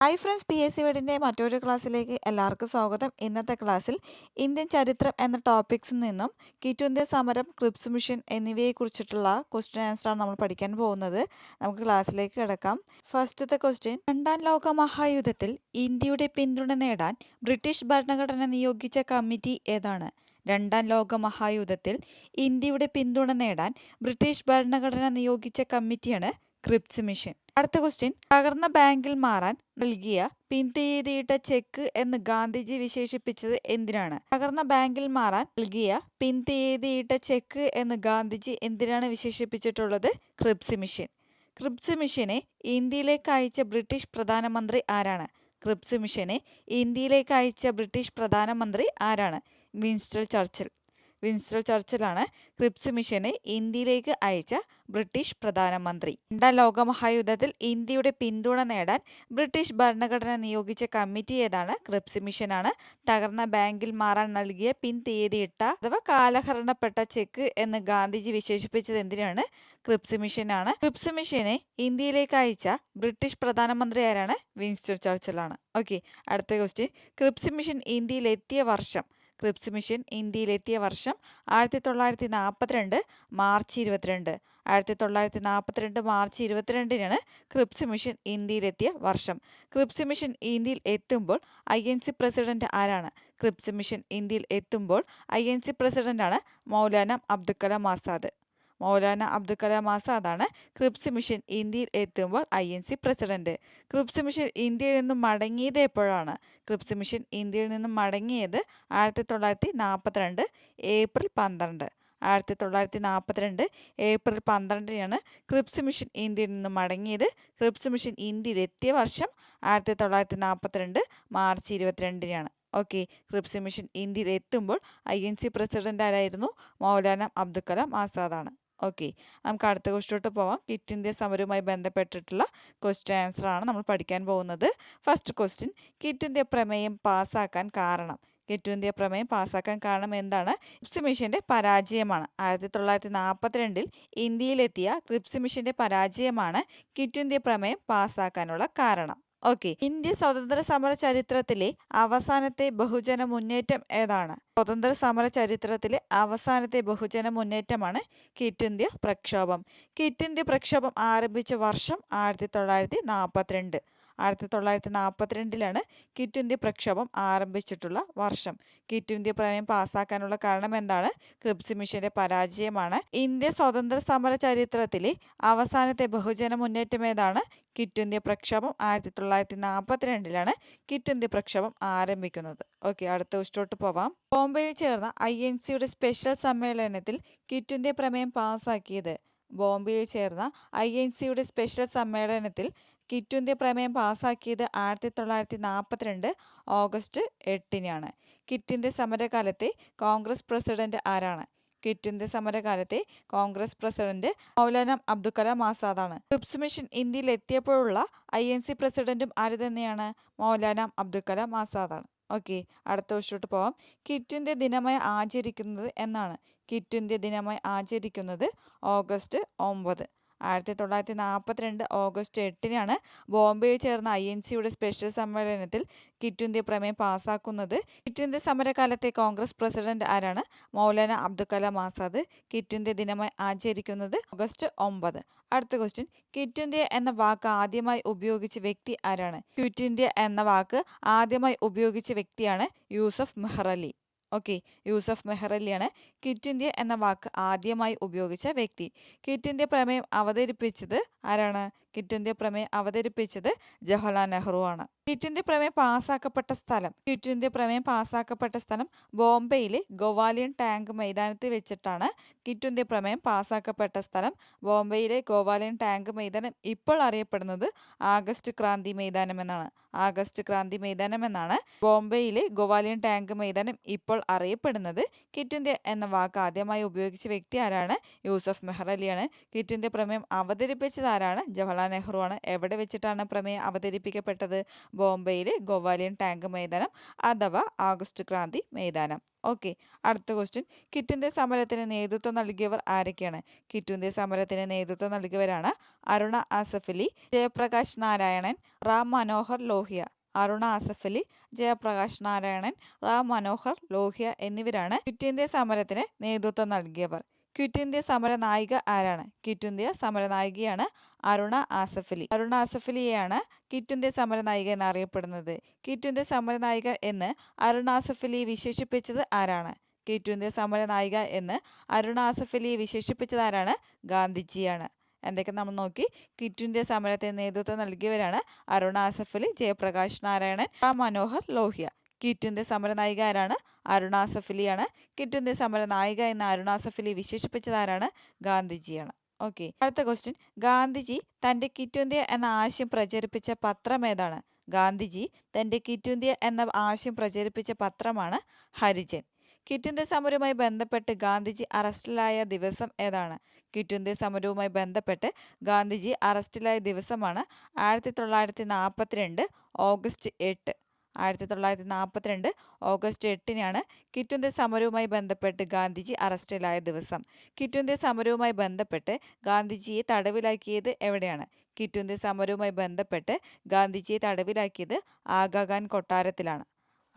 Hi friends P S C വേഡിന്റെ മറ്റൊരു ക്ലാസ്സിലേക്ക് എല്ലാവർക്കും സ്വാഗതം. ഇന്നത്തെ ക്ലാസ്സിൽ ഇന്ത്യൻ ചരിത്രം എന്ന ടോപ്പിക്സിൽ നിന്നും കിറ്റ് ഇന്ത്യ സമരം ക്രിപ്സ് മിഷൻ എന്നിവയെക്കുറിച്ചിട്ടുള്ള ക്വസ്റ്റ്യൻ ആൻസറാണ് നമ്മൾ പഠിക്കാൻ പോകുന്നത്. നമുക്ക് ക്ലാസ്സിലേക്ക് കിടക്കാം. ഫസ്റ്റത്തെ ക്വസ്റ്റ്യൻ രണ്ടാം ലോക മഹായുദ്ധത്തിൽ ഇന്ത്യയുടെ പിന്തുണ നേടാൻ ബ്രിട്ടീഷ് ഭരണഘടന നിയോഗിച്ച കമ്മിറ്റി ഏതാണ്? രണ്ടാം ലോക മഹായുദ്ധത്തിൽ ഇന്ത്യയുടെ പിന്തുണ നേടാൻ ബ്രിട്ടീഷ് ഭരണഘടന നിയോഗിച്ച കമ്മിറ്റിയാണ് ക്രിപ്സ് മിഷൻ. അടുത്ത ക്വസ്റ്റ്യൻ തകർന്ന ബാങ്കിൽ മാറാൻ നൽകിയ പിൻതീയതിയിട്ട ചെക്ക് എന്ന് ഗാന്ധിജി വിശേഷിപ്പിച്ചത് എന്തിനാണ്? തകർന്ന ബാങ്കിൽ മാറാൻ നൽകിയ പിൻതീയതിയിട്ട ചെക്ക് എന്ന് ഗാന്ധിജി എന്തിനാണ് വിശേഷിപ്പിച്ചിട്ടുള്ളത്? Cripps mission. ക്രിപ്സ് മിഷനെ ഇന്ത്യയിലേക്ക് അയച്ച ബ്രിട്ടീഷ് പ്രധാനമന്ത്രി ആരാണ്? ക്രിപ്സ് മിഷനെ ഇന്ത്യയിലേക്ക് അയച്ച ബ്രിട്ടീഷ് പ്രധാനമന്ത്രി ആരാണ്? വിൻസ്റ്റൽ ചർച്ചിൽ. വിൻസ്റ്റൺ ചർച്ചിലാണ് ക്രിപ്സ് മിഷനെ ഇന്ത്യയിലേക്ക് അയച്ച ബ്രിട്ടീഷ് പ്രധാനമന്ത്രി. രണ്ടാം ലോകമഹായുദ്ധത്തിൽ ഇന്ത്യയുടെ പിന്തുണ നേടാൻ ബ്രിട്ടീഷ് ഭരണഘടന നിയോഗിച്ച കമ്മിറ്റി ഏതാണ്? ക്രിപ്സ് മിഷനാണ്. തകർന്ന ബാങ്കിൽ മാറാൻ നൽകിയ പിൻ തീയതിയിട്ട അഥവാ കാലഹരണപ്പെട്ട ചെക്ക് എന്ന് ഗാന്ധിജി വിശേഷിപ്പിച്ചത് എന്തിനാണ്? ക്രിപ്സ് മിഷനാണ്. ക്രിപ്സ് മിഷനെ ഇന്ത്യയിലേക്ക് അയച്ച ബ്രിട്ടീഷ് പ്രധാനമന്ത്രി ആരാണ്? വിൻസ്റ്റർ ചർച്ചിലാണ്. ഓക്കെ അടുത്ത ക്വസ്റ്റ്യൻ. ക്രിപ്സ് മിഷൻ ഇന്ത്യയിൽ എത്തിയ വർഷം ക്രിപ്സ് മിഷൻ ഇന്ത്യയിലെത്തിയ വർഷം ആയിരത്തി തൊള്ളായിരത്തി നാൽപ്പത്തിരണ്ട് മാർച്ച് ഇരുപത്തിരണ്ട്. ആയിരത്തി തൊള്ളായിരത്തി നാൽപ്പത്തിരണ്ട് മാർച്ച് ഇരുപത്തിരണ്ടിനാണ് ക്രിപ്സ് മിഷൻ ഇന്ത്യയിലെത്തിയ വർഷം. ക്രിപ്സ് മിഷൻ ഇന്ത്യയിൽ എത്തുമ്പോൾ ഐ എൻ സി പ്രസിഡന്റ് ആരാണ്? ക്രിപ്സ് മിഷൻ ഇന്ത്യയിൽ എത്തുമ്പോൾ ഐ എൻ സി പ്രസിഡന്റാണ് മൗലാന അബ്ദുൽ കലാം ആസാദ്. മൗലാന അബ്ദുൽ കലാം ആസാദാണ് ക്രിപ്സ് മിഷൻ ഇന്ത്യയിൽ എത്തുമ്പോൾ I N C president. Cripps mission ഇന്ത്യയിൽ നിന്നും മടങ്ങിയത് എപ്പോഴാണ്? ക്രിപ്സ് മിഷൻ ഇന്ത്യയിൽ നിന്നും മടങ്ങിയത് ആയിരത്തി തൊള്ളായിരത്തി നാൽപ്പത്തിരണ്ട് ഏപ്രിൽ പന്ത്രണ്ട്. ആയിരത്തി തൊള്ളായിരത്തി നാൽപ്പത്തിരണ്ട് ഏപ്രിൽ പന്ത്രണ്ടിനാണ് ക്രിപ്സ് മിഷൻ ഇന്ത്യയിൽ നിന്നും മടങ്ങിയത്. ക്രിപ്സ് മിഷൻ ഇന്ത്യയിൽ എത്തിയ വർഷം ആയിരത്തി തൊള്ളായിരത്തി നാൽപ്പത്തിരണ്ട് മാർച്ച് ഇരുപത്തിരണ്ടിനാണ്. ഓക്കെ ക്രിപ്സ് മിഷൻ ഇന്ത്യയിൽ എത്തുമ്പോൾ ഐ എൻ സി പ്രസിഡന്റ് ആരായിരുന്നു? മൗലാന അബ്ദുൽ കലാം ആസാദാണ്. ഓക്കെ. നമുക്ക് അടുത്ത ക്വസ്റ്റോട്ട് പോവാം. കിറ്റ് ഇന്ത്യ സമരവുമായി ബന്ധപ്പെട്ടിട്ടുള്ള ക്വസ്റ്റ്യൻ ആൻസർ ആണ് നമ്മൾ പഠിക്കാൻ പോകുന്നത്. ഫസ്റ്റ് ക്വസ്റ്റ്യൻ കിറ്റ് ഇന്ത്യ പ്രമേയം പാസ്സാക്കാൻ കാരണം. കിറ്റ് ഇന്ത്യ പ്രമേയം പാസ്സാക്കാൻ കാരണം എന്താണ്? ക്രിപ്സ് മിഷന്റെ പരാജയമാണ്. ആയിരത്തി തൊള്ളായിരത്തി നാൽപ്പത്തിരണ്ടിൽ ഇന്ത്യയിലെത്തിയ ക്രിപ്സ് മിഷന്റെ പരാജയമാണ് കിറ്റ് ഇന്ത്യ പ്രമേയം പാസ്സാക്കാനുള്ള കാരണം. ഓക്കെ. ഇന്ത്യ സ്വതന്ത്ര സമര ചരിത്രത്തിലെ അവസാനത്തെ ബഹുജന മുന്നേറ്റം ഏതാണ്? സ്വതന്ത്ര സമര ചരിത്രത്തിലെ അവസാനത്തെ ബഹുജന മുന്നേറ്റമാണ് കിറ്റ് ഇന്ത്യ പ്രക്ഷോഭം. കിറ്റ് ഇന്ത്യ പ്രക്ഷോഭം ആരംഭിച്ച വർഷം ആയിരത്തി തൊള്ളായിരത്തി നാൽപ്പത്തിരണ്ട് ആയിരത്തി തൊള്ളായിരത്തി നാൽപ്പത്തിരണ്ടിലാണ് കിറ്റ് ഇന്ത്യ പ്രക്ഷോഭം ആരംഭിച്ചിട്ടുള്ള വർഷം. കിറ്റ് ഇന്ത്യ പ്രമേയം പാസ്സാക്കാനുള്ള കാരണം എന്താണ്? ക്രിപ്സി മിഷന്റെ പരാജയമാണ്. ഇന്ത്യ സ്വതന്ത്ര സമര ചരിത്രത്തിലെ അവസാനത്തെ ബഹുജന മുന്നേറ്റം ഏതാണ്? കിറ്റ് ഇന്ത്യ പ്രക്ഷോഭം ആയിരത്തി തൊള്ളായിരത്തി നാൽപ്പത്തിരണ്ടിലാണ് കിറ്റ് ഇന്ത്യ പ്രക്ഷോഭം ആരംഭിക്കുന്നത്. ഓക്കെ അടുത്ത ക്വസ്റ്റോട്ട് പോവാം. ബോംബെയിൽ ചേർന്ന ഐ എൻ സിയുടെ സ്പെഷ്യൽ സമ്മേളനത്തിൽ കിറ്റ് ഇന്ത്യ പ്രമേയം പാസ്സാക്കിയത് ബോംബെയിൽ ചേർന്ന ഐ എൻ സിയുടെ സ്പെഷ്യൽ സമ്മേളനത്തിൽ കിറ്റ് ഇന്ത്യ പ്രമേയം പാസ്സാക്കിയത് ആയിരത്തി തൊള്ളായിരത്തി നാൽപ്പത്തിരണ്ട് ഓഗസ്റ്റ് എട്ടിനാണ്. കിറ്റ് ഇന്ത്യ സമരകാലത്തെ കോൺഗ്രസ് പ്രസിഡന്റ് ആരാണ്? ക്വിറ്റ് ഇന്ത്യ സമരകാലത്തെ കോൺഗ്രസ് പ്രസിഡന്റ് മൗലാന അബ്ദുൽ കലാം ആസാദാണ്. ക്രിപ്സ് മിഷൻ ഇന്ത്യയിൽ എത്തിയപ്പോഴുള്ള ഐ എൻ സി പ്രസിഡന്റും ആര് തന്നെയാണ്? മൗലാന അബ്ദുൽ കലാം ആസാദാണ്. ഓക്കെ അടുത്ത വർഷത്തോട്ട് പോവാം. കിറ്റിന്റെ ദിനമായി ആചരിക്കുന്നത് എന്നാണ്. കിറ്റിന്റെ ദിനമായി ആചരിക്കുന്നത് ഓഗസ്റ്റ് ഒമ്പത്. ആയിരത്തി തൊള്ളായിരത്തി നാൽപ്പത്തിരണ്ട് ഓഗസ്റ്റ് എട്ടിനാണ് ബോംബെയിൽ ചേർന്ന ഐ എൻ സിയുടെ സ്പെഷ്യൽ സമ്മേളനത്തിൽ കിറ്റ് ഇന്ത്യ പ്രമേയം പാസ്സാക്കുന്നത് കിറ്റ് ഇന്ത്യ സമരകാലത്തെ കോൺഗ്രസ് പ്രസിഡന്റ് ആരാണ്? മൗലാന അബ്ദുൽ കലാം ആസാദ്. കിറ്റ് ഇന്ത്യ ദിനമായി ആചരിക്കുന്നത് ഓഗസ്റ്റ് ഒമ്പത്. അടുത്ത ക്വസ്റ്റ്യൻ ക്വിറ്റ് ഇന്ത്യ എന്ന വാക്ക് ആദ്യമായി ഉപയോഗിച്ച വ്യക്തി ആരാണ്? ക്വിറ്റ് ഇന്ത്യ എന്ന വാക്ക് ആദ്യമായി ഉപയോഗിച്ച വ്യക്തിയാണ് യൂസഫ് മെഹ്റലി. ഓക്കെ യൂസഫ് മെഹ്റലിയാണ് കിറ്റ് ഇന്ത്യ എന്ന വാക്ക് ആദ്യമായി ഉപയോഗിച്ച വ്യക്തി. കിറ്റ് ഇന്ത്യ പ്രമേയം അവതരിപ്പിച്ചത് ആരാണ്? ക്വിറ്റ് ഇന്ത്യ പ്രമേയം അവതരിപ്പിച്ചത് ജവഹർലാൽ നെഹ്റു ആണ്. ക്വിറ്റ് ഇന്ത്യ പ്രമേയം പാസ്സാക്കപ്പെട്ട സ്ഥലം ക്വിറ്റ് ഇന്ത്യ പ്രമേയം പാസ്സാക്കപ്പെട്ട സ്ഥലം ബോംബെയിലെ ഗോവാലിയൻ ടാങ്ക് മൈതാനത്ത് വെച്ചിട്ടാണ് ക്വിറ്റ് ഇന്ത്യ പ്രമേയം പാസ്സാക്കപ്പെട്ട സ്ഥലം ബോംബെയിലെ ഗോവാലിയൻ ടാങ്ക് മൈതാനം. ഇപ്പോൾ അറിയപ്പെടുന്നത് ആഗസ്റ്റ് ക്രാന്തി മൈതാനം എന്നാണ്. ആഗസ്റ്റ് ക്രാന്തി മൈതാനം എന്നാണ് ബോംബെയിലെ ഗോവാലിയൻ ടാങ്ക് മൈതാനം ഇപ്പോൾ അറിയപ്പെടുന്നത്. ക്വിറ്റ് ഇന്ത്യ എന്ന വാക്ക് ആദ്യമായി ഉപയോഗിച്ച വ്യക്തി ആരാണ്? യൂസഫ് മെഹ്റലിയാണ്. ക്വിറ്റ് ഇന്ത്യ പ്രമേയം അവതരിപ്പിച്ചത് ആരാണ്? ജവഹർലാൽ ജവഹർലാൽ നെഹ്റുവാണ്. എവിടെ വെച്ചിട്ടാണ് പ്രമേയം അവതരിപ്പിക്കപ്പെട്ടത്? ബോംബെയിലെ ഗോവാലിയൻ ടാങ്ക് മൈതാനം അഥവാ ആഗസ്റ്റ് ക്രാന്തി മൈതാനം. ഓക്കെ അടുത്ത ക്വസ്റ്റ്യൻ കിറ്റിന്റെ സമരത്തിന് നേതൃത്വം നൽകിയവർ ആരൊക്കെയാണ്? കിറ്റ് ഇന്ത്യ സമരത്തിന് നേതൃത്വം നൽകിയവരാണ് അരുണ ആസഫലി ജയപ്രകാശ് നാരായണൻ റാം മനോഹർ ലോഹിയ. അരുണ ആസഫലി ജയപ്രകാശ് നാരായണൻ റാം മനോഹർ ലോഹ്യ എന്നിവരാണ് ഇന്ത്യ സമരത്തിന് നേതൃത്വം നൽകിയവർ. ക്വിറ്റ് ഇന്ത്യ സമര നായിക ആരാണ്? ക്വിറ്റ് ഇന്ത്യ സമര നായികയാണ് അരുണ ആസഫലി. അരുണ ആസഫലിയെയാണ് കിറ്റുന്റെ ക്വിറ്റ് ഇന്ത്യ സമര നായിക എന്നറിയപ്പെടുന്നത്. കിറ്റുന്റെ ഇന്ത്യ സമര നായിക എന്ന് അരുണ ആസഫലിയെ വിശേഷിപ്പിച്ചത് ആരാണ്? കിറ്റുന്റെ ഇന്ത്യ സമര നായിക എന്ന് അരുണ ആസഫലിയെ വിശേഷിപ്പിച്ചത് ആരാണ്? ഗാന്ധിജിയാണ്. എന്തൊക്കെ നമ്മൾ നോക്കി? കിറ്റുന്റെ സമരത്തെ നേതൃത്വം നൽകിയവരാണ് അരുണ ആസഫലി ജയപ്രകാശ് നാരായണൻ റാം മനോഹർ ലോഹ്യ. കിറ്റുന്റെ ഇന്ത്യ സമര നായിക ആരാണ് അരുണാസഫലിയാണ് കിറ്റുന്റെ അലിയാണ് ക്വിറ്റ് ഇന്ത്യ സമര നായിക എന്ന അരുണ ആസഫ് വിശേഷിപ്പിച്ചത് ആരാണ്? ഗാന്ധിജിയാണ്. ഓക്കെ അടുത്ത ക്വസ്റ്റ്യൻ ഗാന്ധിജി തന്റെ കിറ്റ് ഇന്ത്യ എന്ന ആശയം പ്രചരിപ്പിച്ച പത്രം ഏതാണ്? ഗാന്ധിജി തന്റെ കിറ്റ് ഇന്ത്യ എന്ന ആശയം പ്രചരിപ്പിച്ച പത്രമാണ് ഹരിജൻ. ക്വിറ്റ് ഇന്ത്യ സമരവുമായി ബന്ധപ്പെട്ട് ഗാന്ധിജി അറസ്റ്റിലായ ദിവസം ഏതാണ്? ക്വിറ്റ് ഇന്ത്യ സമരവുമായി ബന്ധപ്പെട്ട് ഗാന്ധിജി അറസ്റ്റിലായ ദിവസമാണ് ആയിരത്തി തൊള്ളായിരത്തി നാൽപ്പത്തിരണ്ട് ഓഗസ്റ്റ് എട്ട്. ആയിരത്തി തൊള്ളായിരത്തി നാൽപ്പത്തിരണ്ട് ഓഗസ്റ്റ് എട്ടിനാണ് കിറ്റുന്തി സമരവുമായി ബന്ധപ്പെട്ട് ഗാന്ധിജി അറസ്റ്റിലായ ദിവസം. കിറ്റുന്തി സമരവുമായി ബന്ധപ്പെട്ട് ഗാന്ധിജിയെ തടവിലാക്കിയത് എവിടെയാണ്? കിറ്റുന്തി സമരവുമായി ബന്ധപ്പെട്ട് ഗാന്ധിജിയെ തടവിലാക്കിയത് ആഗാഖാൻ കൊട്ടാരത്തിലാണ്.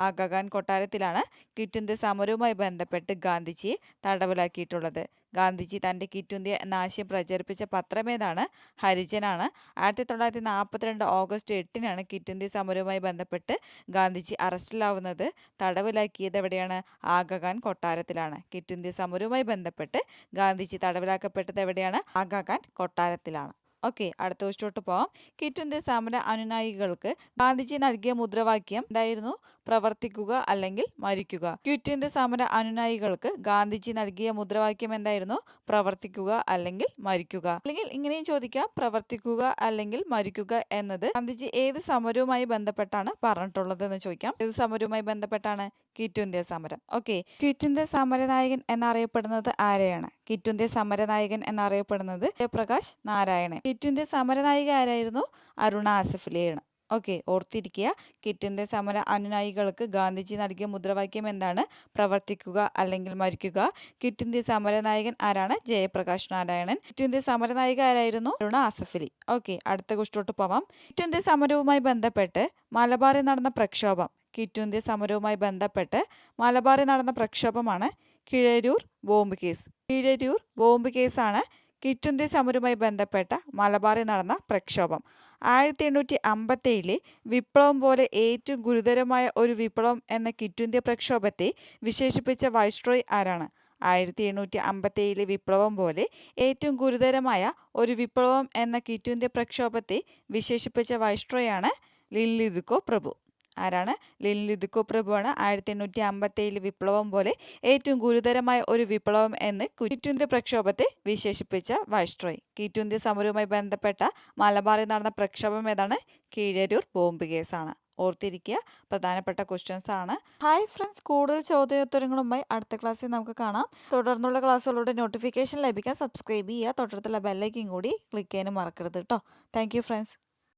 ആഗാഖാൻ കൊട്ടാരത്തിലാണ് കിറ്റുന്തി സമരവുമായി ബന്ധപ്പെട്ട് ഗാന്ധിജി തടവിലാക്കിയിട്ടുള്ളത്. ഗാന്ധിജി തന്റെ കിറ്റുന്തി എന്ന ആശയം പ്രചരിപ്പിച്ച പത്രമേതാണ് ഹരിജനാണ്. ആയിരത്തി തൊള്ളായിരത്തി നാൽപ്പത്തിരണ്ട് ഓഗസ്റ്റ് എട്ടിനാണ് കിറ്റുന്തി സമരവുമായി ബന്ധപ്പെട്ട് ഗാന്ധിജി അറസ്റ്റിലാവുന്നത്. തടവിലാക്കിയത് എവിടെയാണ്? ആഗഖാൻ കൊട്ടാരത്തിലാണ്. കിറ്റുന്തി സമരവുമായി ബന്ധപ്പെട്ട് ഗാന്ധിജി തടവിലാക്കപ്പെട്ടത് എവിടെയാണ്? ആഗഖാൻ കൊട്ടാരത്തിലാണ്. ഓക്കെ അടുത്ത ക്വസ്റ്റോട്ട് പോവാം. കിറ്റുന്തി സമര അനുനായികൾക്ക് ഗാന്ധിജി നൽകിയ മുദ്രാവാക്യം എന്തായിരുന്നു? പ്രവർത്തിക്കുക അല്ലെങ്കിൽ മരിക്കുക. ക്വിറ്റ് ഇന്ത്യ സമര അനുനായികൾക്ക് ഗാന്ധിജി നൽകിയ മുദ്രാവാക്യം എന്തായിരുന്നു? പ്രവർത്തിക്കുക അല്ലെങ്കിൽ മരിക്കുക. അല്ലെങ്കിൽ ഇങ്ങനെയും ചോദിക്കാം. പ്രവർത്തിക്കുക അല്ലെങ്കിൽ മരിക്കുക എന്നത് ഗാന്ധിജി ഏത് സമരവുമായി ബന്ധപ്പെട്ടാണ് പറഞ്ഞിട്ടുള്ളത് എന്ന് ചോദിക്കാം. ഏത് സമരവുമായി ബന്ധപ്പെട്ടാണ്? ക്വിറ്റ് ഇന്ത്യ സമരം. ഓക്കെ. ക്വിറ്റ് ഇന്ത്യ സമരനായകൻ എന്നറിയപ്പെടുന്നത് ആരെയാണ്? ക്വിറ്റ് ഇന്ത്യ സമരനായകൻ എന്നറിയപ്പെടുന്നത് ജയപ്രകാശ് നാരായണൻ. ക്വിറ്റ് ഇന്ത്യ സമരനായിക ആരായിരുന്നു? അരുണ ആസഫിലെയാണ്. ഓക്കെ ഓർത്തിരിക്കുക. കിറ്റിന്റെ സമര അനുനായികൾക്ക് ഗാന്ധിജി നൽകിയ മുദ്രാവാക്യം എന്താണ്? പ്രവർത്തിക്കുക അല്ലെങ്കിൽ മരിക്കുക. കിറ്റിന്റെ സമരനായകൻ ആരാണ്? ജയപ്രകാശ് നാരായണൻ. കിറ്റിന്റെ സമരനായിക ആരായിരുന്നു? അരുണ ആസഫലി. ഓക്കെ അടുത്ത കുഷ്ടോട്ട് പോവാം. കിറ്റിന്റെ സമരവുമായി ബന്ധപ്പെട്ട് മലബാറിൽ നടന്ന പ്രക്ഷോഭം. കിറ്റുന്ത്യ സമരവുമായി ബന്ധപ്പെട്ട് മലബാറിൽ നടന്ന പ്രക്ഷോഭമാണ് Keezhariyur bomb case. Keezhariyur bomb കേസാണ് ക്വിറ്റ് ഇന്ത്യ സമരവുമായി ബന്ധപ്പെട്ട മലബാറിൽ നടന്ന പ്രക്ഷോഭം. ആയിരത്തി എണ്ണൂറ്റി അമ്പത്തേഴിലെ വിപ്ലവം പോലെ ഏറ്റവും ഗുരുതരമായ ഒരു വിപ്ലവം എന്ന കിറ്റുന്തി പ്രക്ഷോഭത്തെ വിശേഷിപ്പിച്ച വൈസ്ട്രോയ് ആരാണ്? ആയിരത്തി എണ്ണൂറ്റി അമ്പത്തേഴിലെ വിപ്ലവം പോലെ ഏറ്റവും ഗുരുതരമായ ഒരു വിപ്ലവം എന്ന കിറ്റുന്തി പ്രക്ഷോഭത്തെ വിശേഷിപ്പിച്ച വൈസ്ട്രോയാണ് ലില്ലിതുക്കോ പ്രഭു. ആരാണ്? ലില്ലിതുക്കോ പ്രഭുവാണ് ആയിരത്തി എണ്ണൂറ്റി അമ്പത്തേഴിൽ വിപ്ലവം പോലെ ഏറ്റവും ഗുരുതരമായ ഒരു വിപ്ലവം എന്ന് ക്വിറ്റ് പ്രക്ഷോഭത്തെ വിശേഷിപ്പിച്ച വൈസ്ട്രോയ്. കിറ്റുന്തി സമരവുമായി ബന്ധപ്പെട്ട മലബാറിൽ നടന്ന പ്രക്ഷോഭം ഏതാണ്? കീഴരൂർ ബോംബ് കേസാണ്. ഓർത്തിരിക്കുക പ്രധാനപ്പെട്ട ക്വസ്റ്റ്യൻസ് ആണ്. ഹായ് ഫ്രണ്ട്സ് കൂടുതൽ ചോദ്യോത്തരങ്ങളുമായി അടുത്ത ക്ലാസ്സിൽ നമുക്ക് കാണാം. തുടർന്നുള്ള ക്ലാസ്സുകളുടെ നോട്ടിഫിക്കേഷൻ ലഭിക്കാൻ സബ്സ്ക്രൈബ് ചെയ്യുക. തൊട്ടടുത്തുള്ള ബെല്ലൈക്കും കൂടി ക്ലിക്ക് ചെയ്യാനും മറക്കരുത് കേട്ടോ താങ്ക് ഫ്രണ്ട്സ്